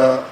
uh,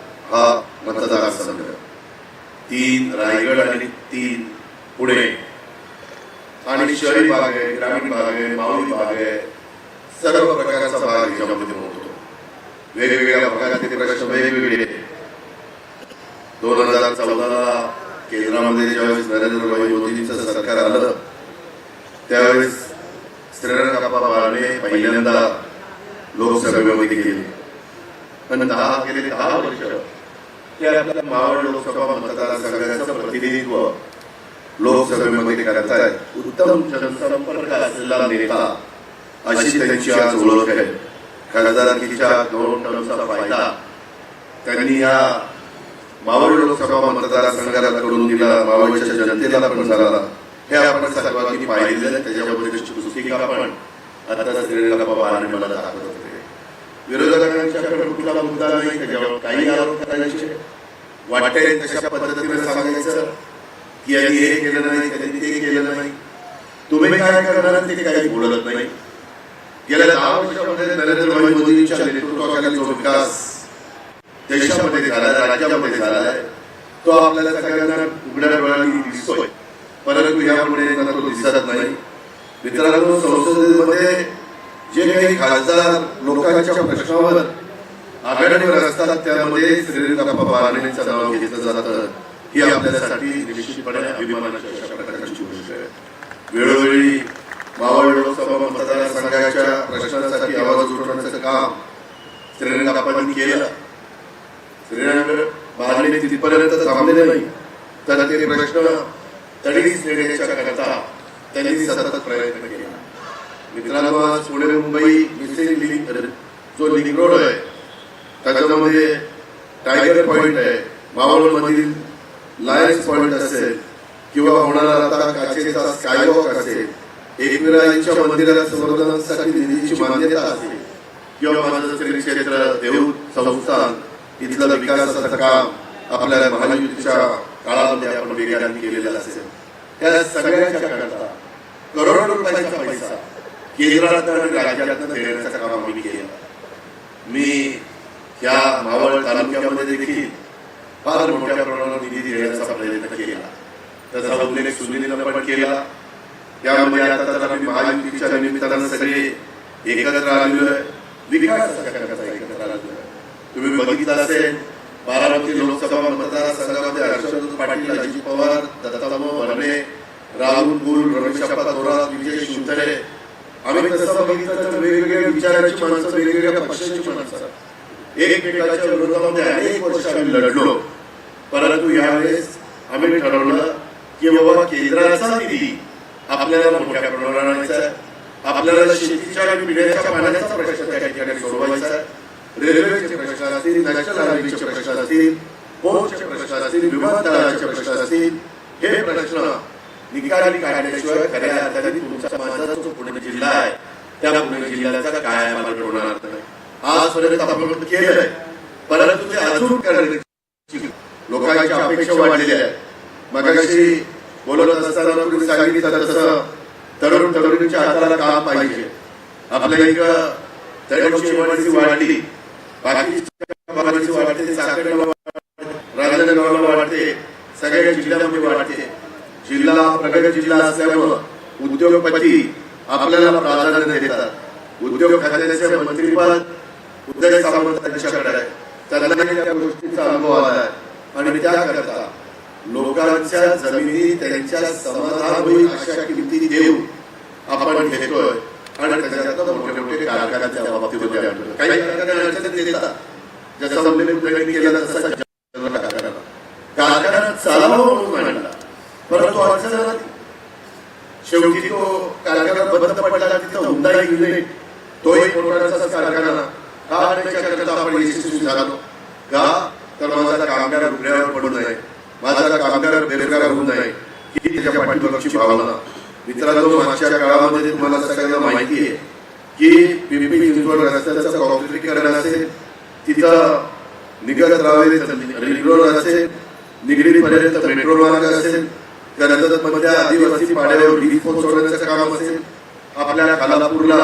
या मावळ लोकसभा मतदारसंघाला करून दिला मावळच्या जनतेला पण झाला. हे आपण सर्वांनी पाहिलेलं त्याच्याबद्दल पुस्तिका पण आता श्रीरंगाप्पा बारणे मला दाखवत होते. विरोधकांच्याकडे कुठला मुद्दा नाही त्याच्यावर काही आरोप करायचे. वाटेल तशा पद्धतीने सांगायचं की यांनी हे केलं नाही त्यांनी ते केलं नाही. तुम्ही काय करणार ते काही बोलत नाही. गेल्या दहा वर्षामध्ये नरेंद्र मोदींच्या नेतृत्वाखाली जो विकास देशामध्ये झाला राज्यामध्ये झाला आहे तो आपल्याला सगळ्यांना उघड्या डोळ्यांनी दिसतोय. परंतु यापुढे तो दिसत नाही. मित्रांनो संसदेमध्ये जे काही खासदार लोकांच्या प्रश्नावर आघाडीवर असतात त्यामध्ये श्रीरंगाप्पा बारणेंचं नाव घेतलं जातं. ही आपल्यासाठी निश्चितपणे अभिमानाची अशा प्रकारची गोष्ट आहे. वेळोवेळी मावळ लोकसभा मतदारसंघाच्या प्रश्नासाठी आवाज उठवण्याचं काम श्रीरंगाप्पांनी केलं श्रीरंग बारणे तिथपर्यंत नाही. तर ते प्रश्न तडीच नेण्याच्या करता त्यांनी सतत प्रयत्न केला. मित्रांनो आज पुणे मुंबई मिसिंग लिंक जो लिंक रोड आहे त्याच्यामध्ये टायगर पॉइंट आहे. मावळ मधील लायन्स पॉइंट असेल किंवा होणारा आता काचेचा स्कायवॉक असेल एकविराईच्या मंदिराला संवर्धनासाठी निधीची मान्यता असेल किंवा माझं श्री क्षेत्र देऊ संस्थान इथलं विकासाचं काम. आपल्याला महायुतीच्या काळामध्ये आपण वेगाने केलेलं असेल. त्या सगळ्यांच्या करता करोडो रुपयाचा पैसा केंद्रात आणि राज्यात देण्याचं काम आम्ही केलं. मी या मावळ तालुक्यामध्ये देखील फार मोठ्या प्रमाणात निधी देण्याचा प्रयत्न केला. त्याचा उल्लेख सुनीलनं पण केला. त्यामुळे आता तर आम्ही महायुतीच्या निमित्तानं सगळे एकत्र आलेलो आहे विकास एकत्र आलेलो आहे तुम्ही बघितलं असेल बारामती लोकसभा मतदारसंघामध्ये हर्षवर्धन पाटील अजित पवार दत्ताभाऊ भरणे राहुल गुल रमेशप्पा थोरात विजय शिवतरे आम्ही तसं बघितलं तर वेगवेगळ्या विचाराची माणसं वेगवेगळ्या पक्षाची माणसं. एकमेकाच्या विरोधामध्ये अनेक वर्ष आम्ही लढलो. परंतु यावेळेस आम्ही ठरवलं की बाबा केंद्राचा निधी आपल्याला मोठ्या प्रमाणात आणायचा आपल्याला शेतीच्या आणि पिण्याच्या पाण्याचा प्रश्न त्या ठिकाणी सोडवायचा आहे. रेल्वेचे प्रश्न असतील नॅशनल हायवेचे प्रश्न असतील पोर्टचे प्रश्न असतील विमानतळाचे प्रश्न असतील हे प्रश्न निकाली काढण्याशिवाय खऱ्या अर्थाने तुमचा माझा जो पुणे जिल्हा आहे त्या पुणे जिल्ह्याचा काय आम्हाला होणार नाही. आजपर्यंत आपण केलंय परंतु ते अजून करण्याची लोकांच्या अपेक्षा वाढलेल्या आहेत मगाशी बोलत असताना तुम्ही सांगितलं तसं तरुण तरुणींच्या हाताला काम पाहिजे. आपल्या इकडं तरुणची वाढली. बाकीच्या वाटते वाढते साखरेला राजनगरला वाढते सगळ्या जिल्ह्यामध्ये वाटते जिल्हा प्रगत जिल्हा असल्यामुळं उद्योगपती आपल्याला प्राधान्य देतात. उद्योग खात्याचे मंत्रीपद उदय सावंत त्यांच्याकडे आहे. त्यांना त्या गोष्टीचा अनुभव आला आहे. आणि त्याकरता लोकांच्या जमिनी त्यांच्या समाधान होईल अशा किमती देऊ आपण घेतोय. आणि त्याच्यात मोठे मोठे कारखान्याच्या बाबतीमध्ये आणलं काही कारखाने देतात कारखाना कारखाना चालावा म्हणून आणला परंतु अडचण शेवटी तो कारखाना बंद पडला तिथं हुंदाई युनिट तोही मोटारचाच कारखाना. आपण यशस्वी झालो? का? तर माझा कामगार रुग्णावर पडू नये. माझा कामगार बेरोजगार होऊ नये. ही त्याच्या पाठीमागची भावना. मित्रांनो मागच्या काळामध्ये तुम्हाला सगळ्यांना माहिती आहे की पिंपरी चिंचवड रस्त्याचं कॉन्क्रिटीकरण असेल तिथं निगत रावेत रिंग रोड असेल निगडीपर्यंत मेट्रो मार्ग असेल त्यानंतर आदिवासी पाड्यावर वीज पोहोचवण्याचं काम असेल आपल्या कालापूरला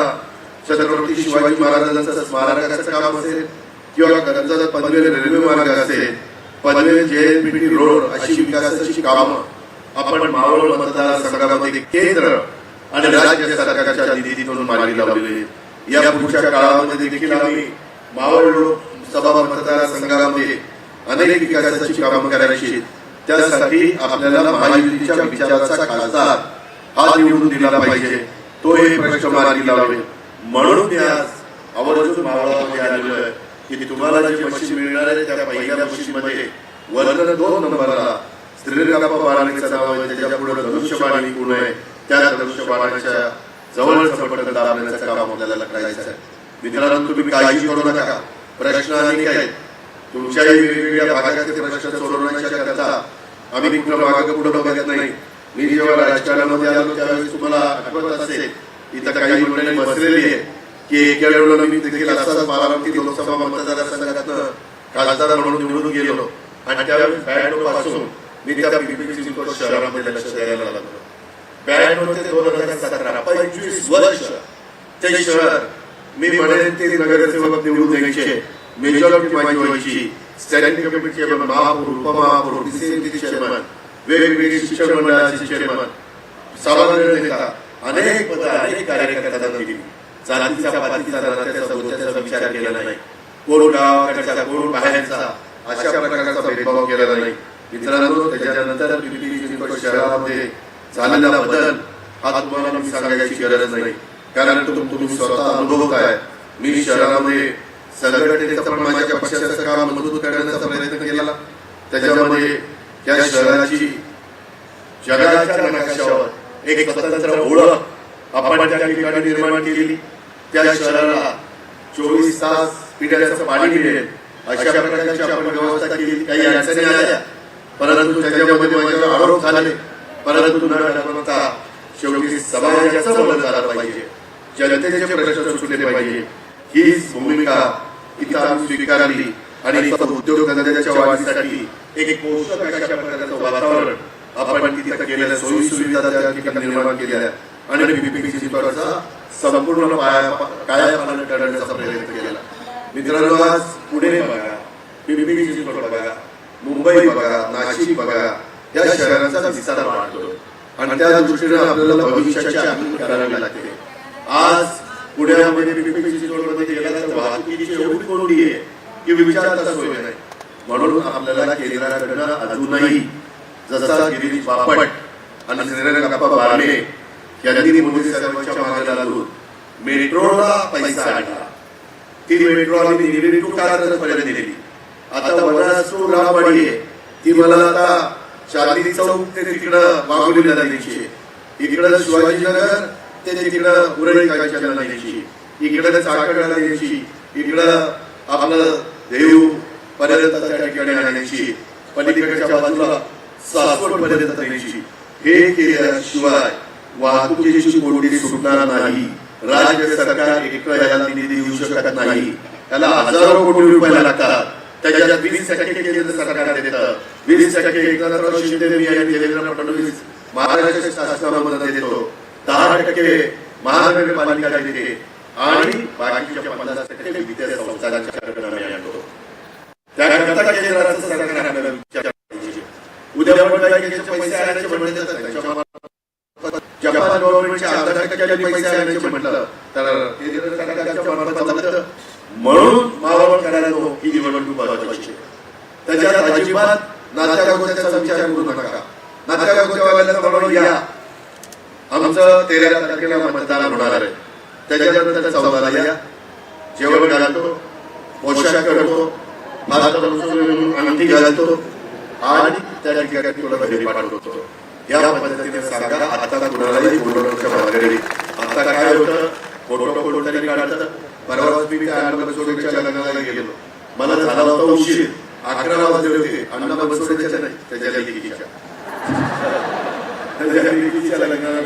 छत्रपती शिवाजी महाराजांचं स्मारकाचं काम असेल किंवा कर्जत पनवेल रेल्वे मार्ग असेल पनवेल जेएनपीटी रोड अशी विकासाची कामं आपण मावळ मतदारसंघामध्ये केंद्र आणि राज्य सरकारच्या निधीतून मार्गी लावलेली या पुढच्या काळामध्ये देखील आम्ही मावळ लोकसभा मतदारसंघामध्ये अनेक विकासाची कामं करायची त्यासाठी आपल्याला महायुतीच्या विचाराचा खासदार हा निवडून दिला पाहिजे. तो हे प्रश्न मार्गी लावेल. म्हणून मी आज आवर्जून मावळामध्ये आलेलो आहे. की तुम्हाला जे मशीन मिळणार आहे त्या पहिल्या मशीनमध्ये मध्ये दोन नंबरला श्रीरंगाप्पा बाळांचं नाव आहे त्याच्या पुढे धनुष्यबाणी गुण आहे. त्या धनुष्यबाणाच्या जवळ संपर्क दाबण्याचं काम आपल्याला करायचं आहे. मित्रांनो तुम्ही काळजी करू नका. प्रश्न अनेक आहेत. तुमच्याही वेगवेगळ्या भागाचे प्रश्न सोडवण्याच्या करता आम्ही कुठं मागं पुढं बघत नाही. मी जेव्हा राजकारणामध्ये आलो त्यावेळेस तुम्हाला आठवत असेल इथं काही मंडळी बसलेली आहे की एका वेळेला मी देखील असाच बारामती लोकसभा मतदारसंघात खासदार म्हणून निवडून गेलो. आणि त्यावेळेस ब्याण्णवपासून मी त्या पिंपरी चिंचवड शहरामध्ये लक्ष द्यायला लागलो. ब्याण्णव ते दोन हजार सतरा पंचवीस वर्ष ते शहर मी म्हणेन ते नगरसेवक निवडून द्यायचे. मेजॉरिटी माझी व्हायची स्टँडिंग कमिटी चेअरमन महापौर उपमहापौर डीसीएमसी चेअरमन वेगवेगळे शिक्षण मंडळाचे चेअरमन सामान्य नेता अनेक पद अनेक कार्यकर्त्यांना दिली. जातीचा पातीचा नात्याचा समुद्याचा विचार केला नाही. कोण गावाकडचा कोण बाहेरचा अशा प्रकारचा भेदभाव केलेला नाही. मित्रांनो त्याच्यानंतर पिंपरी चिंचवड शहरामध्ये झालेला बदल हा तुम्हाला मी सांगायची गरज नाही. कारण तुम्ही स्वतः अनुभवताय मी शहरामध्ये संघटनेचं पण माझ्या पक्षाचं काम मजबूत करण्याचा प्रयत्न केला. त्याच्यामध्ये त्या शहराची जगाच्या नकाशावर एक स्वतंत्र ओळख आपण त्या ठिकाणी निर्माण केली. त्या शहराला चोवीस तास पिण्याचं पाणी मिळेल. अशा प्रकारची आपण व्यवस्था केली. काही अडचणी आल्या परंतु त्याच्यामध्ये माझे आरोप झाले. परंतु न डरता शेवटी समाजाचं बदल झाला पाहिजे. जनतेचे प्रश्न सुटले पाहिजे. हीच भूमिका इथं आम्ही स्वीकारली आणि उद्योगधंद्याच्या वाढीसाठी एक पोषक अशा प्रकारचं वातावरण आपण तिथं केलेल्या सोयी सुविधा त्या ठिकाणी निर्माण केलेल्या आणि बीपीपीसी चिंचवडचा संपूर्ण पाया कायापालट करण्याचा प्रयत्न केला. मित्रांनो आज पुढे बघा. बीपीपीसी बघा मुंबई बघा नाशिक बघा या शहरांचा विस्तार वाढतो आणि त्या दृष्टीने आपल्याला भविष्याची आखणी करावी लागते. आज पुण्यामध्ये गेला तर वाहतुकीची एवढी कोंडी आहे की विचारता सोय नाही. म्हणून आपल्याला केंद्राकडनं अजूनही जसा गिरीश बापट आणि श्रीरंगाप्पा बारणे यांनी मोदी साहेबांच्या मागे लागून मेट्रोला पैसा आणला. ती मेट्रो आम्ही दिल्ली टू पर्यंत दिली. आता वनासू रामवाडी आहे. ती मला आता चांदी चौक ते तिकडं वाघोलीला द्यायची इकडं शिवाजीनगर ते तिकडं उरळी कांचनला द्यायची इकडं चाकणला द्यायची इकडं आपलं देव पर्यंत त्या ठिकाणी आणायची पलीकडच्या बाजूला सासवड पर्यंत द्यायची हे केल्याशिवाय वाहतुकीची कोंडी सुटणार नाही. राज्य सरकार एकटं याला निधी देऊ शकत नाही. त्याला हजारो कोटी रुपये लागतात. त्याच्यात वीस टक्के केंद्र सरकार देतं. वीस टक्के एकनाथराव शिंदे आणि देवेंद्र फडणवीस महाराष्ट्र शासनामध्ये देतो. दहा टक्के महानगरपालिका देते. आणि बाकीच्या पन्नास टक्के विद्या आम्ही आणतो. त्याकरता केंद्राचं सरकार आपल्याला विचार उद्या बँकेचे पैसे आणायचे जपान गव्हर्नमेंटच्या टक्क्याने पैसे आणायचे म्हटलं तर केंद्र सरकारच्या मार्फत चालतं. म्हणून मावळ करायला ही निवडणूक महत्वाची आहे. त्याच्यात अजिबात नात्या गोत्याचा विचार करू नका नात्या गोत्यावाल्याला म्हणून या आमचं तेरा तारखेला मतदान होणार आहे त्याच्यानंतर चौदाला या जेवण घालतो पोशाख करतो भात अंगठी घालतो आणि त्या ठिकाणी तुला घरी पाठवतो या पद्धतीने सांगा आता कुणालाही बोलवण्याच्या मागणी आता काय होतं फोटो कोणतरी काढतं परवाच मी त्या अण्णा बनसोडेच्या लग्नाला गेलो मला झाला होता उशीर अकरा वाजले होते अण्णा बनसोडेच्या नाही त्याच्या लेखीच्या त्याच्या लग्नाला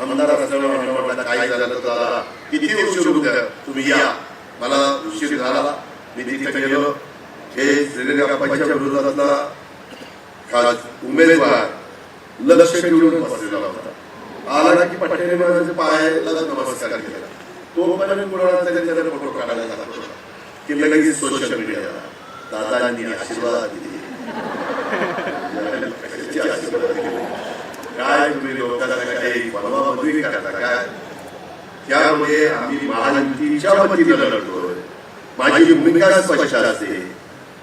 आमदार असल्यामुळे काय झालं तर दादा किती उशीर होऊ तुम्ही या. मला उशीर झाला. मी तिथे गेलो. हे श्रीरंगापाच्या विरोधातला खास उमेदवार लक्ष ठेवून बसलेला होता. आला की पटेल माझ्या पायाला नमस्कार केला. तो पण कुणाला तरी फोटो काढायला की लगेच सोशल मीडियाला दादांनी आशीर्वाद दिले आशीर्वाद दिले? काय तुम्ही लोकांना काही बनवाबनवी करता काय? त्यामुळे आम्ही महायुतीच्या वतीनं लढतोय. माझी भूमिका स्पष्ट असते.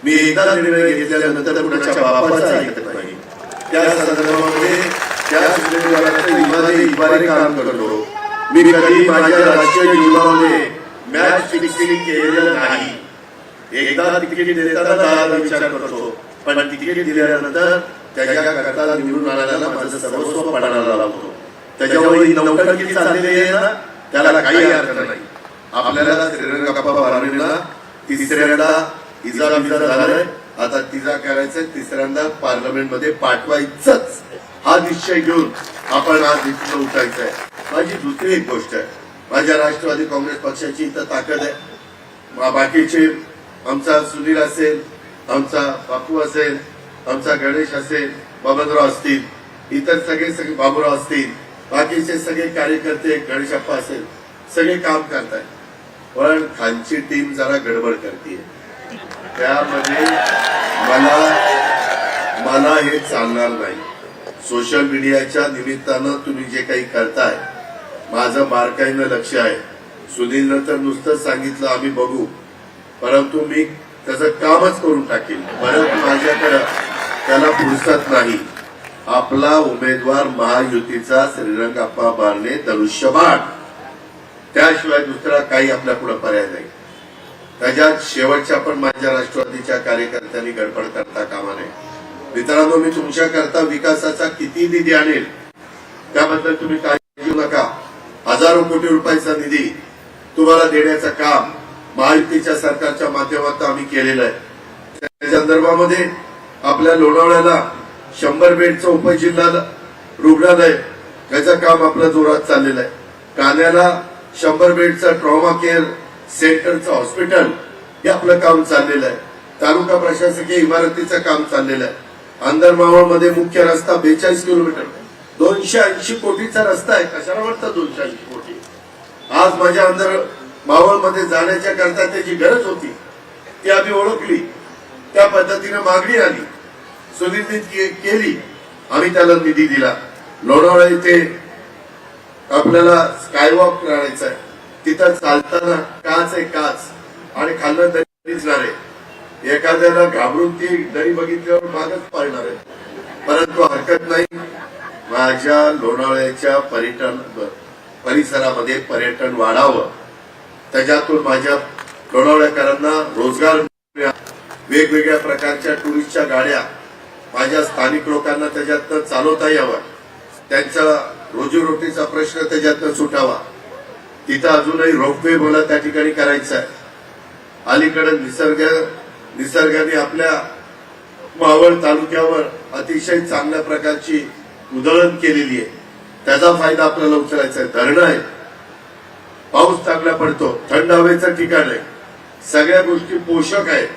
मी एकदा निर्णय घेतल्यानंतर कुणाच्या बापाचा ऐकत नाही. त्या संदर्भामध्ये त्या उमेदवाराचं इमाने काम करतो. मी कधी माझ्या राजकीय जीवनामध्ये मॅच फिक्सिंग केलेलं नाही. एकदा तिकीट देताना विचार करतो. पण तिकीट दिल्यानंतर त्याच्याकरता निवडून आलेला माझं सर्वस्व पडायला लावतो त्याच्यावर नौटंकी चाललेली आहे ना त्याला काही अर्थ नाही. आपल्याला श्रीरंगप्पा तिसऱ्यांदा इजा विजा झालाय. आता तिजा करायचं तिसऱ्यांदा पार्लमेंटमध्ये पाठवायचंच. हा निश्चय घेऊन आपण आज इथं उठायचं आहे माझी दुसरी एक गोष्ट आहे. माझ्या राष्ट्रवादी काँग्रेस पक्षाची इथं ताकद आहे. बाकीचे आमचा सुनील असेल आमचा बापू असेल आमचा गणेश असेल बबनराव असतील इतर सगळे सगळे बाबूराव असतील बाकीचे सगळे कार्यकर्ते गणेशप्पा असेल सगळे काम करताय पण खालची टीम जरा गडबड करते त्यामध्ये मला मला हे चालणार नाही. सोशल मीडियाच्या निमित्तानं तुम्ही जे काही करताय माझं बारकाईनं लक्ष आहे. सुनीलनं तर नुसतंच सांगितलं आम्ही बघू. परंतु मी त्याचं कामच करून टाकेल. परंतु माझ्याकडं त्याला फुरसत नाही. आपला उमेदवार महायुतीचा श्रीरंगाप्पा बारणे धनुष्यबाण त्याशिवाय दुसरा काही आपल्या पुढे पर्याय नाही. त्याच्यात शेवटच्या पण माझ्या राष्ट्रवादीच्या कार्यकर्त्यांनी गडबड करता कामा नये. मित्रांनो मी तुमच्याकरता विकासाचा किती निधी आणेल त्याबद्दल तुम्ही काळजी घेऊ नका. हजारो कोटी रुपयाचा निधी तुम्हाला देण्याचं काम महायुतीच्या सरकारच्या माध्यमातून आम्ही केलेलं आहे. त्या संदर्भामध्ये आपल्या लोणावळ्याला शंभर बेडचं उपजिल्हा रुग्णालय याचं काम आपलं जोरात चाललेलं आहे. कान्याला शंभर बेडचं ट्रॉमा केअर सेंटरचं हॉस्पिटल हे आपलं काम चाललेलं आहे. तालुका प्रशासकीय इमारतीचं काम चाललेलं आहे. अंदरमावळ मावळमध्ये मुख्य रस्ता बेचाळीस किलोमीटर. दोनशे ऐंशी कोटीचा रस्ता आहे. कशाला वाटतं दोनशे ऐंशी कोटी? आज माझ्या अंदर मावळमध्ये जाण्याच्या करता त्याची गरज होती. ती आम्ही ओळखली. त्या पद्धतीने मागणी आली. सुनिधी केली आम्ही त्याला निधी दिला. लोणावळा इथे आपल्याला स्कायवॉक करायचा आहे. तिथं चालताना काच आहे काच आणि खाल्लं दरी दिसणार आहे. एखाद्याला घाबरून ती दरी बघितल्यावर मागच पाळणार आहे. परंतु हरकत नाही. माझ्या लोणावळ्याच्या पर्यटन परिसरामध्ये पर्यटन वाढावं. त्याच्यातून माझ्या लोणावळ्याकरांना रोजगार मिळावा. वेगवेगळ्या प्रकारच्या टुरिस्टच्या गाड्या माझ्या स्थानिक लोकांना त्याच्यातनं चालवता यावं त्यांचा रोजीरोटीचा प्रश्न त्याच्यातनं सुटावा. तिथं अजूनही रोपवे मला त्या ठिकाणी करायचं आहे. अलीकडे निसर्ग निसर्गाने आपल्या मावळ तालुक्यावर अतिशय चांगल्या प्रकारची उधळण केलेली आहे. त्याचा फायदा आपल्याला उचलायचा आहे. धरणं आहे पाऊस चांगला पडतो. थंड हवेचं ठिकाण आहे. सगळ्या गोष्टी पोषक आहेत.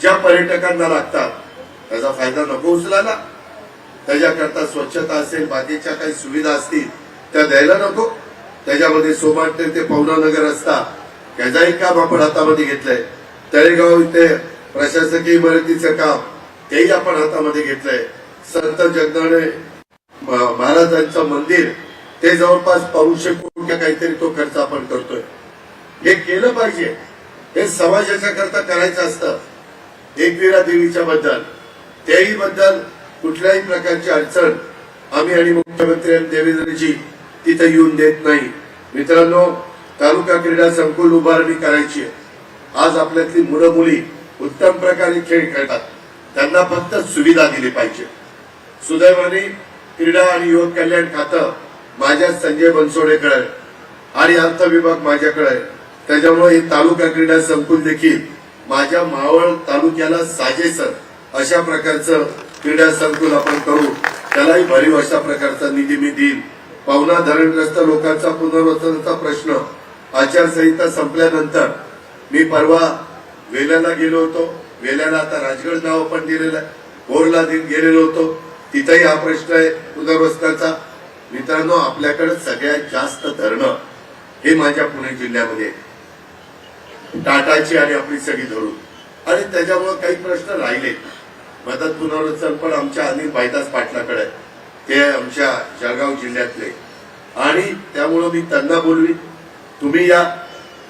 ज्या पर्यटकांना लागतात त्याचा फायदा नको उचलायला. त्याच्याकरता स्वच्छता असेल बाकीच्या काही सुविधा असतील त्या द्यायला नको. त्याच्यामध्ये सोमाटे ते पवनानगर रस्ता त्याचाही काम आपण हातामध्ये घेतलंय. तळेगाव इथे प्रशासकीय इमारतीचं काम तेही आपण हातामध्ये घेतलंय. संत जगदाणे महाराजांचं मंदिर ते जवळपास पाचशे कोटी काहीतरी तो खर्च आपण करतोय. हे केलं पाहिजे. हे समाजाच्या करता करायचं असतं. एकविरा देवीच्या बद्दल त्याही बद्दल कुठल्याही प्रकारची अडचण आम्ही आणि मुख्यमंत्री आणि देवेंद्रजी तिथे येऊन देत नाही. मित्रांनो तालुका क्रीडा संकुल उभारणी करायची आहे. आज आपल्यातली मुलं मुली उत्तम प्रकारे खेळ खेळतात. त्यांना फक्त सुविधा दिली पाहिजे. सुदैवाने क्रीडा आणि युवक कल्याण खातं माझ्या संजय बनसोडेकडे आहे. आणि अर्थ विभाग माझ्याकडे आहे. त्याच्यामुळे हे तालुका क्रीडा संकुल देखील माझ्या मावळ तालुक्याला साजेसर अशा प्रकारचं क्रीडा संकुल आपण करू. त्यालाही भरीव अशा प्रकारचा निधी मी देईल पावना धरणग्रस्त लोकांचा पुनर्वसनाचा प्रश्न आचारसंहिता संपल्यानंतर मी परवा वेल्याला गेलो होतो. वेल्याला आता राजगड नाव पण दिलेलं आहे. भोरला गेलेलो होतो. तिथेही हा प्रश्न आहे पुनर्वसनाचा. मित्रांनो आपल्याकडे सगळ्यात जास्त धरणं हे माझ्या पुणे जिल्ह्यामध्ये आहे. टाटाची आणि आपली सगळी धरून. आणि त्याच्यामुळे काही प्रश्न राहिले. मदत पुनर्वसन पण आमच्या अनिल बायदास पाटलाकडे ते आमच्या जळगाव जिल्ह्यातले. आणि त्यामुळं मी त्यांना बोलवी तुम्ही या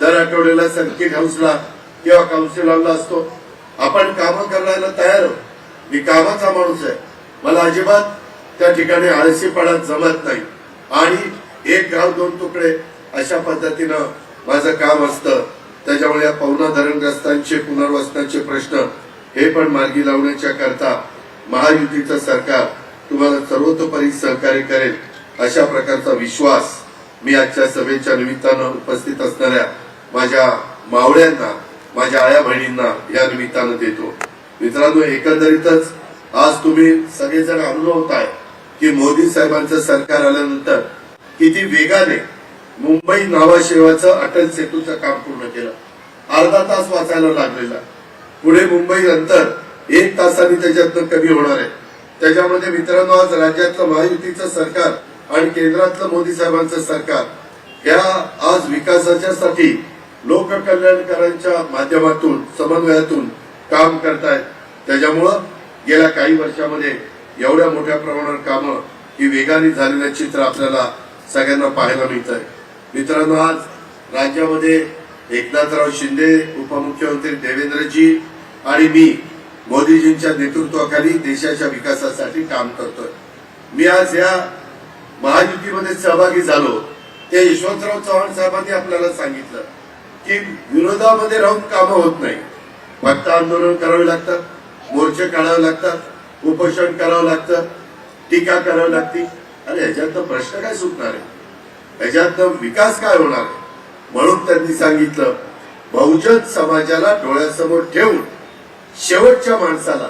दर आठवड्याला सर्किट हाऊसला किंवा काउन्सिल हॉलला असतो. आपण कामं करायला तयार आहोत. मी कामाचा माणूस आहे. मला अजिबात त्या ठिकाणी आळशीपणा जमत नाही. आणि एक गाव दोन तुकडे अशा पद्धतीनं माझं काम असतं. त्याच्यामुळे या पवना धरणग्रस्तांचे पुनर्वसनाचे प्रश्न हे पण मार्गी लावण्याच्या करता महायुतीचं सरकार तुम्हाला सर्वतोपरी सहकार्य करेल अशा प्रकारचा विश्वास मी आजच्या सभेच्या निमित्तानं उपस्थित असणाऱ्या माझ्या मावळ्यांना माझ्या आया बहिणींना या निमित्तानं देतो. मित्रांनो एकंदरीतच आज तुम्ही सगळेजण अनुभवताय की मोदी साहेबांचं सरकार आल्यानंतर किती वेगाने मुंबई नावाशेवाचं अटल सेतूचं काम पूर्ण केलं. अर्धा तास वाचायला लागलेला. पुढे मुंबई नंतर एक तासाने त्याच्यातनं कमी होणार आहे. त्याच्यामध्ये मित्रांनो आज राज्यातलं महायुतीचं सरकार आणि केंद्रातलं मोदी साहेबांचं सरकार या आज विकासाच्यासाठी लोककल्याणकारांच्या माध्यमातून समन्वयातून काम करतायत. त्याच्यामुळं गेल्या काही वर्षामध्ये एवढ्या मोठ्या प्रमाणावर कामं ही वेगाने झालेलं चित्र आपल्याला सगळ्यांना पाहायला मिळत आहे मित्रांनो आज राज्यामध्ये एकनाथराव शिंदे उपमुख्यमंत्री देवेंद्रजी आणि मी मोदीजींच्या नेतृत्वाखाली देशाच्या विकासासाठी काम करतोय. मी आज या महायुतीमध्ये सहभागी झालो. ते यशवंतराव चव्हाण साहेबांनी आपल्याला सांगितलं की विरोधामध्ये राहून कामं होत नाही. फक्त आंदोलन करावे लागतात मोर्चे काढावे लागतात उपोषण करावं लागतं टीका करावी लागती. अरे ह्याच्यात प्रश्न काय सुटणार आहे? ह्याच्यातनं विकास काय होणार आहे? म्हणून त्यांनी सांगितलं बहुजन समाजाला डोळ्यासमोर ठेवून शेवटच्या माणसाला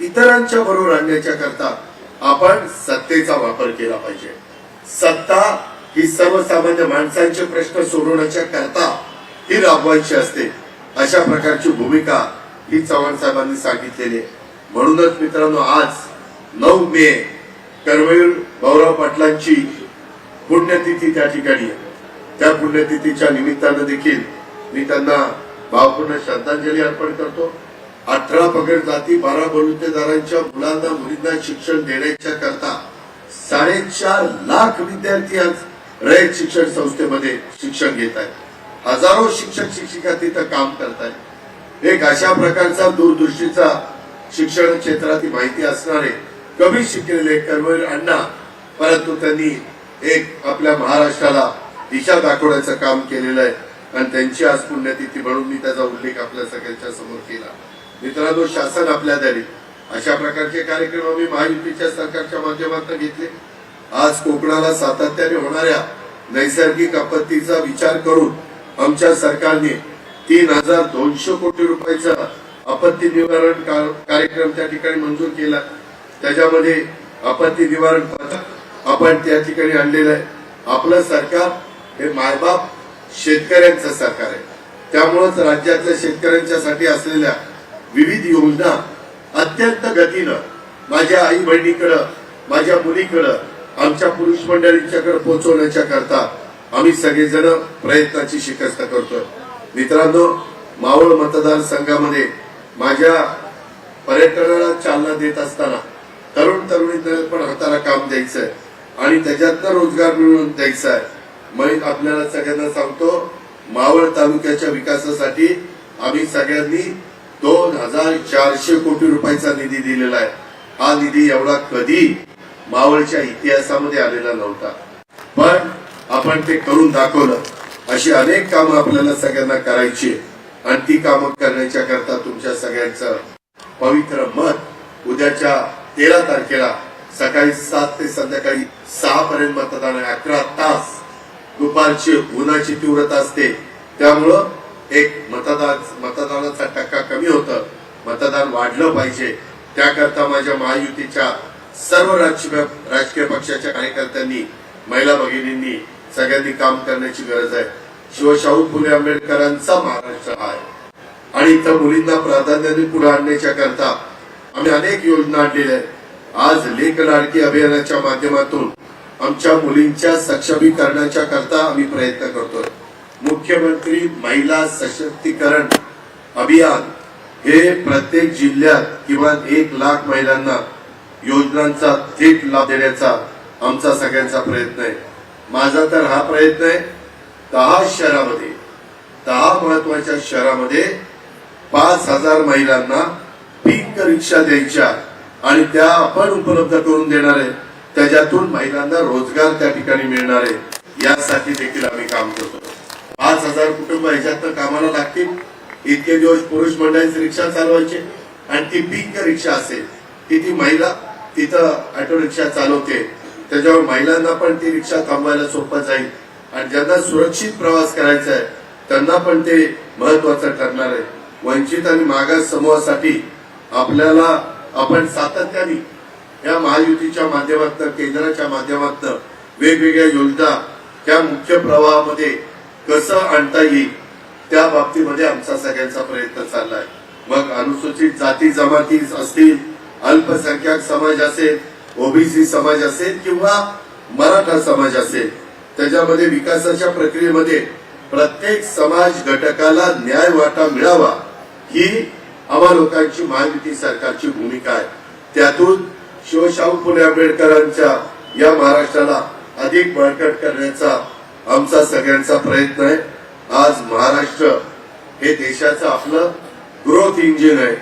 इतरांच्या बरोबर आणण्याच्या करता आपण सत्तेचा वापर केला पाहिजे. सत्ता ही सर्वसामान्य माणसांचे प्रश्न सोडवण्याच्या करता ही राबवायची असते. अशा प्रकारची भूमिका ही चव्हाण साहेबांनी सांगितलेली आहे. म्हणूनच मित्रांनो आज नऊ मे कर्मवीर भाऊराव पाटलांची पुण्यतिथी त्या ठिकाणी त्या पुण्यतिथीच्या निमित्तानं देखील मी त्यांना भावपूर्ण श्रद्धांजली अर्पण करतो. अठरा पगड जाती बारा बलुतेदारांच्या मुलांना मुलींना शिक्षण देण्याच्या करता साडेचार लाख विद्यार्थी आज रयत शिक्षण संस्थेमध्ये शिक्षण घेत आहेत. हजारो शिक्षक शिक्षिका तिथं काम करत आहेत एक अशा प्रकारचा दूरदृष्टीचा शिक्षण क्षेत्रातील माहिती असणारे कमी शिकलेले कर्मवीर अण्णा परंतु त्यांनी एक आपल्या महाराष्ट्राला दिशा दाखवण्याचं काम केलेलं आहे. आणि त्यांची आज पुण्यतिथी म्हणून मी त्याचा उल्लेख आपल्या सगळ्यांच्या समोर केला. मित्रांनो शासन आपल्या द्यावी. अशा प्रकारचे कार्यक्रम आम्ही महायुतीच्या सरकारच्या माध्यमातून घेतले. आज कोकणाला सातत्याने होणाऱ्या नैसर्गिक आपत्तीचा विचार करून आमच्या सरकारने तीन हजार दोनशे कोटी रुपयाचा आपत्ती निवारण कार्यक्रम त्या ठिकाणी मंजूर केला. त्याच्यामध्ये आपत्ती निवारण पथक आपण त्या ठिकाणी आणलेलं आहे. आपलं सरकार हे मायबाप शेतकऱ्यांचं सरकार आहे. त्यामुळंच राज्यातल्या शेतकऱ्यांच्यासाठी असलेल्या विविध योजना अत्यंत गतीनं माझ्या आई बहिणीकडं माझ्या मुलीकडं आमच्या पुरुष मंडळींच्याकडे पोहोचवण्याच्या करता आम्ही सगळेजण प्रयत्नाची शिकस्त करतोय. मित्रांनो मावळ मतदारसंघामध्ये माझ्या पर्यटनाला चालना देत असताना तरुण तरुणींना पण हाताला काम द्यायचंय. आणि त्याच्यातनं रोजगार मिळवून द्यायचा आहे मग आपल्याला सगळ्यांना सांगतो मावळ तालुक्याच्या विकासासाठी आम्ही सगळ्यांनी दोन हजार चारशे कोटी रुपयाचा निधी दिलेला आहे. हा निधी एवढा कधी मावळच्या इतिहासामध्ये आलेला नव्हता. पण आपण ते करून दाखवलं. अशी अनेक कामं आपल्याला सगळ्यांना करायची आणि ती कामं करण्याच्या करता तुमच्या सगळ्यांचं पवित्र मत उद्याच्या तेरा तारखेला सकाळी सात ते संध्याकाळी सहा पर्यंत मतदान आहे. अकरा तास दुपारची उन्हाची तीव्रता असते. त्यामुळं एक मतदान मतदानाचा टक्का कमी होतं. मतदान वाढलं पाहिजे. त्याकरता माझ्या महायुतीच्या सर्व राजकीय राजकीय पक्षाच्या कार्यकर्त्यांनी महिला भगिनींनी सगळ्यांनी काम करण्याची गरज आहे. शिवशाहू फुले आंबेडकरांचा महाराष्ट्र आहे. आणि इथं मुलींना प्राधान्याने पुढे आणण्याच्या करता आम्ही अनेक योजना आणलेल्या आहेत. आज लेख लाडकी अभियानाच्या माध्यमातून आमच्या मुलींच्या सक्षमीकरणाच्या करता आम्ही प्रयत्न करतोय. मुख्यमंत्री महिला सशक्तीकरण अभियान हे प्रत्येक जिल्ह्यात किमान एक लाख महिलांना योजनांचा थेट लाभ देण्याचा आमचा सगळ्यांचा प्रयत्न आहे. माझा तर हा प्रयत्न आहे दहा शहरामध्ये दहा महत्त्वाच्या शहरामध्ये पाच हजार महिलांना पिंक रिक्षा द्यायच्या आणि त्या आपण उपलब्ध करून देणार आहे. त्याच्यातून महिलांना रोजगार त्या ठिकाणी मिळणार आहे. यासाठी देखील आम्ही काम करतो. पाच हजार कुटुंब ह्याच्यातनं कामाला लागतील. इतके दिवस पुरुष मंडळींची रिक्षा चालवायचे. आणि ती पिंक रिक्षा असेल की ती महिला तिथं ऑटो रिक्षा चालवते. त्याच्यावर महिलांना पण ती रिक्षा थांबवायला सोपं जाईल. आणि ज्यांना सुरक्षित प्रवास करायचा आहे त्यांना पण ते महत्वाचं ठरणार आहे. वंचित आणि मागास समूहासाठी आपल्याला आपण सातत्याने या महायुतीच्या माध्यमातून केंद्राच्या माध्यमातून वेगवेगळ्या योजना त्या मुख्य प्रवाहामध्ये कसं आणता येईल त्या बाबतीमध्ये आमचा सगळ्यांचा प्रयत्न चाललाय. मग अनुसूचित जाती जमाती असतील अल्पसंख्याक समाज असेल ओबीसी समाज असेल किंवा मराठा समाज असेल त्याच्यामध्ये विकासाच्या प्रक्रियेमध्ये प्रत्येक समाज घटकाला न्याय वाटा मिळावा ही आम्हा लोकांची महायुती सरकारची भूमिका आहे. त्यातून शिवशाहू फुले आंबेडकरांच्या या महाराष्ट्राला अधिक बळकट करण्याचा आमचा सगळ्यांचा प्रयत्न आहे. आज महाराष्ट्र हे देशाचं आपलं ग्रोथ इंजिन आहे.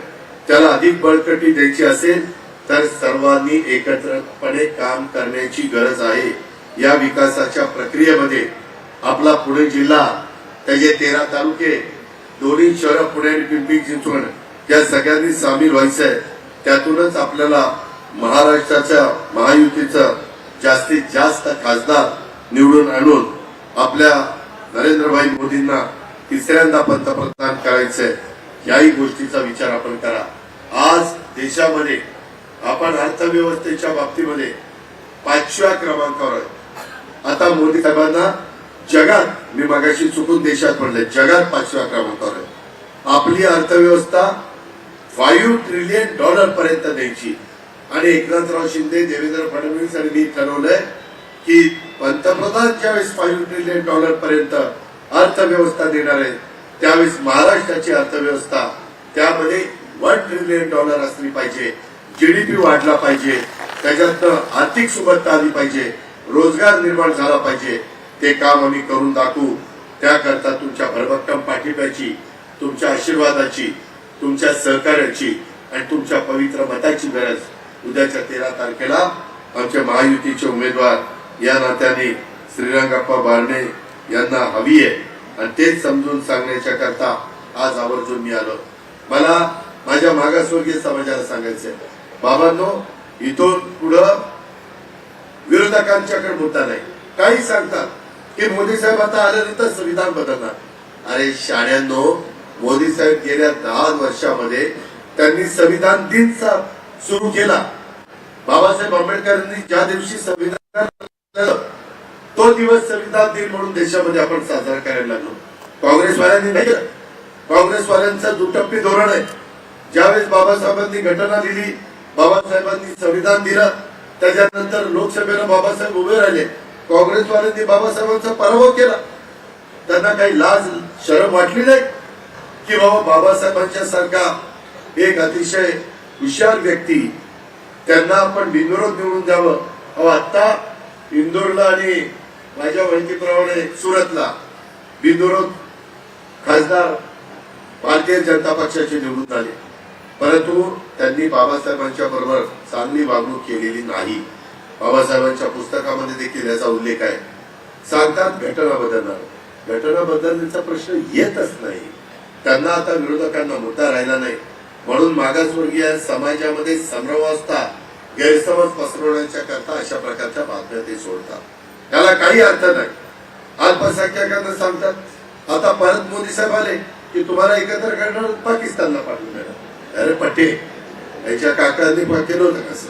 त्याला अधिक बळकटी द्यायची असेल तर सर्वांनी एकत्रपणे काम करण्याची गरज आहे. या विकासाच्या प्रक्रियेमध्ये आपला पुणे जिल्हा त्याचे तेरा तालुके दोन्ही शहरं पुणे आणि पिंपरी चिंचवड या सगळ्यांनी सामील व्हायचं आहे त्यातूनच आपल्याला महाराष्ट्राच्या महायुतीचं जास्तीत जास्त खासदार निवडून आणून आपल्या नरेंद्रभाई मोदींना तिसऱ्यांदा पंतप्रधान करायचंय. याही गोष्टीचा विचार आपण करा. आज देशामध्ये आपण अर्थव्यवस्थेच्या बाबतीमध्ये पाचव्या क्रमांकावर आहे. आता मोदी साहेबांना जगात मी मागाशी चुकून देशात म्हणले जगात पाचव्या क्रमांकावर आहे. आपली अर्थव्यवस्था फाईव्ह ट्रिलियन डॉलर पर्यंत द्यायची. आणि एकनाथराव शिंदे देवेंद्र फडणवीस आणि मी ठरवलंय की पंतप्रधान ज्यावेळेस फाईव्ह ट्रिलियन डॉलर पर्यंत अर्थव्यवस्था देणार आहे त्यावेळेस महाराष्ट्राची अर्थव्यवस्था त्यामध्ये वन ट्रिलियन डॉलर असली पाहिजे जीडीपी वाढला पाहिजे त्याच्यातनं आर्थिक सुबत्ता आली पाहिजे रोजगार निर्माण झाला पाहिजे ते काम आम्ही करून दाखवू. त्याकरता तुमच्या भरभक्कम पाठिंब्याची तुमच्या आशीर्वादाची तुमच्या सहकार्याची आणि तुमच्या पवित्र मताची गरज उद्याच्या तेरा तारखेला आमच्या महायुतीचे उमेदवार या नात्याने श्रीरंगाप्पा बारणे यांना हवी आहे. आणि तेच समजून सांगण्याच्या करता आज आवर्जून मी आलो. मला माझ्या मागासवर्गीय समाजाला सांगायचंय. बाबांनो इथून पुढं विरोधकांच्याकडे मुद्दा नाही. काही सांगतात की मोदी साहेब आता आल्यानंतर संविधान बदलणार. अरे शाळ्यांनो मोदी साहेब गेल्या दहा वर्षामध्ये त्यांनी संविधान दिन सुरू केला. बाबासाहेब आंबेडकरांनी ज्या दिवशी संविधान तो दिवस संविधान दिन म्हणून देशामध्ये आपण साजरा करायला लागलो. काँग्रेसवाल्यांनी नाही काँग्रेसवाल्यांचं दुटप्पी धोरण आहे. ज्यावेळेस बाबासाहेबांनी घटना लिहिली बाबासाहेबांनी संविधान दिलं त्याच्यानंतर लोकसभेला बाबासाहेब उभे राहिले. काँग्रेसवाल्यांनी बाबासाहेबांचा पराभव केला. त्यांना काही लाज शरम वाटली नाही. की बाबा बाबासाहेबांच्या सारखा एक अतिशय हुशार व्यक्ती. त्यांना आपण बिनविरोध निवडून द्यावं. अहो आता इंदोरला आणि माझ्या माहितीप्रमाणे सुरतला बिनविरोध खासदार भारतीय जनता पक्षाचे निवडून आले. परंतु त्यांनी बाबासाहेबांच्या बरोबर चांगली वागणूक केलेली नाही. बाबासाहेबांच्या पुस्तकामध्ये देखील याचा उल्लेख आहे. सांगतात घटना बदलणार. घटना बदलण्याचा प्रश्न येतच नाही. त्यांना आता विरोधकांना मुद्दा राहिला नाही. म्हणून मागासवर्गीय समाजामध्ये समरवस्था गैरसमज पसरवण्याच्या करता अशा प्रकारच्या बातम्या ते सोडतात. त्याला काही अर्थ नाही. अल्पसंख्याकांना सांगतात. आता परत मोदी साहेब आले की तुम्हाला एकत्र करणार पाकिस्तानला पाठवून देणार. अरे पटे याच्या काकांनी केलं होतं कसं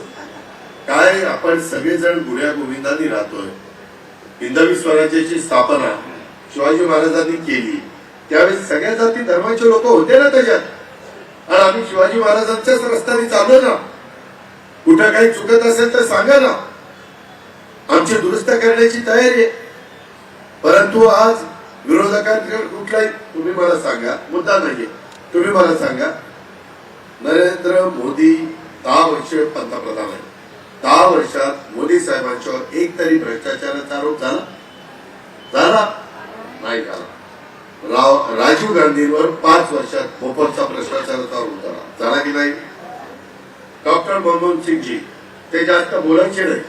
काय आपण सगळेजण गुण्या गोविंदांनी राहतोय. हिंदवी स्वराज्याची स्थापना शिवाजी महाराजांनी केली. त्यावेळेस सगळ्या जाती धर्माचे लोक होते ना त्याच्यात. आणि आम्ही शिवाजी महाराजांच्याच रस्त्याने चाललो ना. कुठं काही चुकत असेल तर सांगा ना. आमची दुरुस्त करण्याची तयारी आहे. परंतु आज विरोधकांकडे कुठलाही तुम्ही मला सांगा मुद्दा नाहीये. तुम्ही मला सांगा नरेंद्र मोदी दहा वर्ष पंतप्रधान आहे दहा वर्षात मोदी साहेबांच्यावर एक तरी भ्रष्टाचाराचा आरोप झाला? झाला? नाही झाला. राव राजीव गांधींवर पाच वर्षात भोपाळचा भ्रष्टाचाराचा आरोप झाला की नाही? डॉक्टर मनमोहन सिंगजी ते जास्त बोलायचे नाही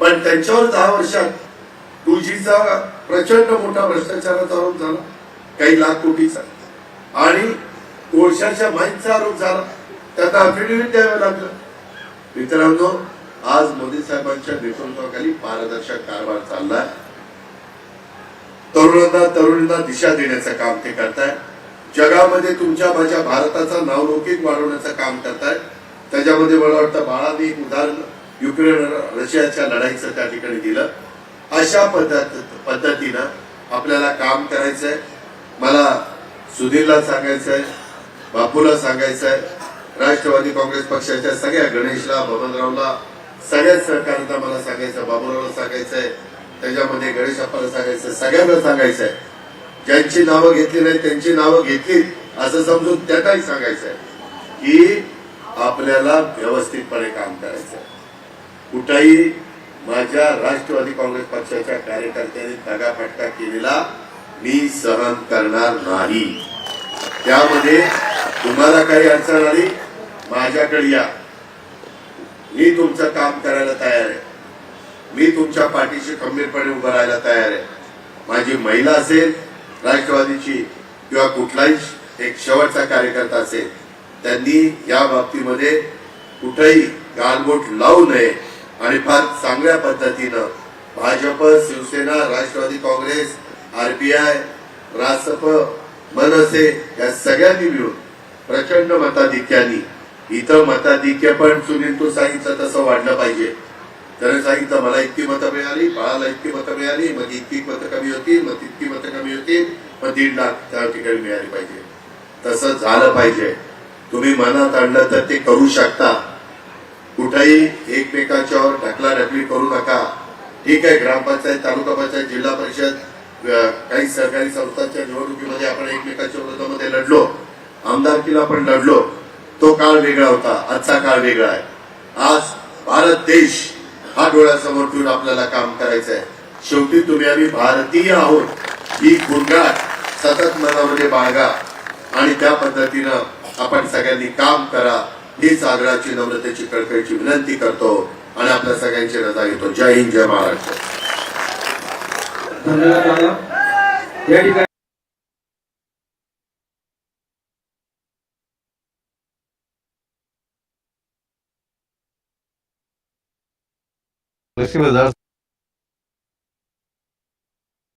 पण त्यांच्यावर दहा वर्षात टू जीचा प्रचंड मोठा भ्रष्टाचाराचा आरोप झाला. काही लाख कोटीचा. आणि कोळशाच्या माहीतचा आरोप झाला. त्यात अफिडेव्हिट द्यावं लागलं. मित्रांनो आज मोदी साहेबांच्या नेतृत्वाखाली पारदर्शक कारभार चाललाय. तरुणांना तरुणींना दिशा देण्याचं काम ते करताय. जगामध्ये तुमच्या माझ्या भारताचा नावलौकिक वाढवण्याचं काम करताय. त्याच्यामध्ये मला वाटतं बाळाने एक उदाहरण युक्रेन रशियाच्या लढाईचं त्या ठिकाणी दिलं. अशा पद्धत पद्धतीनं आपल्याला काम करायचंय. मला सुधीरला सांगायचंय बापूला सांगायचंय राष्ट्रवादी काँग्रेस पक्षाच्या सगळ्या गणेशला बबनरावला सगळ्याच सहकार्यांना मला सांगायचं बाबूरावला सांगायचंय त्याच्यामध्ये गणेश अप्पाला सांगायचं सगळ्यांना सांगायचंय. ज्यांची नावं घेतली नाही त्यांची नावं घेतली असं समजून त्यांनाही सांगायचंय की आपल्याला व्यवस्थितपणे काम करायचंय. कुठेही माझ्या राष्ट्रवादी काँग्रेस पक्षाच्या कार्यकर्त्यांनी दगाफटका केलेला मी सहन करणार नाही. त्यामध्ये तुम्हाला काही अडचण आली माझ्याकडे या. मी तुमचं काम करायला तयार आहे. मी तुमच्या पाठीशी खंबीरपणे उभं राहायला तयार आहे. माझी महिला असेल राष्ट्रवादीची किंवा कुठलाही एक शेवटचा कार्यकर्ता असेल त्यांनी या बाबतीमध्ये कुठेही गालबोट लावू नये आणि फार चांगल्या पद्धतीनं भाजप शिवसेना राष्ट्रवादी काँग्रेस आरपीआय रासप मनसे या सगळ्यांनी मिळून प्रचंड मताधिक्यानी इथं मताधिक्य पण सुनील तू सांगितलं तसं वाढलं पाहिजे. त्याने सांगितलं मला इतकी मतं मिळाली बाळाला इतकी मतं मिळाली मग इतकी मतं कमी होती मग तितकी मतं कमी होती मग दीड लाख त्या ठिकाणी मिळाली पाहिजे. तसं झालं पाहिजे. तुम्ही मनात आणलं तर ते करू शकता. कुठेही ढकला रकमी करू नका. ठीक आहे ग्रामपंचायत तालुका पंचायत जिल्हा परिषद काही सरकारी संस्थांच्या निवडणुकीमध्ये आपण एकमेकांच्या विरोधामध्ये लढलो. आमदारकीला आपण लढलो. तो काळ वेगळा होता. आजचा काळ वेगळा आहे. आज भारत देश हा डोळ्यासमोर ठेवून आपल्याला काम करायचं आहे शेवटी तुम्ही आम्ही भारतीय आहोत. ही गुणगाट सतत मनामध्ये बाळगा आणि त्या पद्धतीनं आपण सगळ्यांनी काम करा. हीच आग्रहाची नम्रतेची कळकळीची विनंती करतो आणि आपल्या सगळ्यांची रजा घेतो. जय हिंद जय महाराष्ट्र. धन्यवाद या ठिकाणी Déjenme